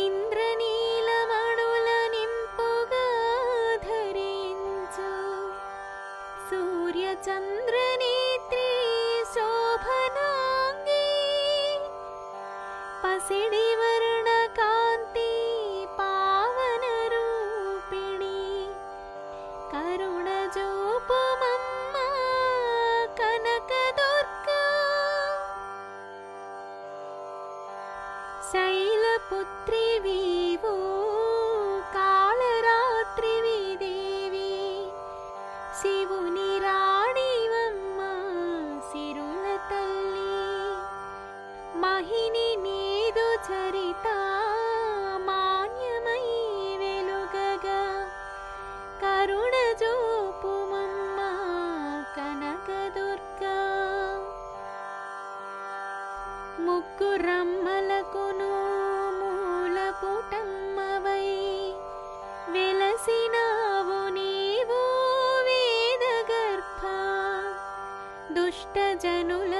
ఇంద్రనీలమణుల నింపుగా ధరించు సూర్యచంద్రనేత్రి శోభనాంగి పసిడి వర్ణ కాంతి పావన రూపిణి కరుణ శివుని రాణివమ్మ సిరుల తల్లి మహిని నీదు చరిత మాన్యమై వెలుగగా కరుణ జోపుమమ్మ కనక దుర్గా ष्ट जनूल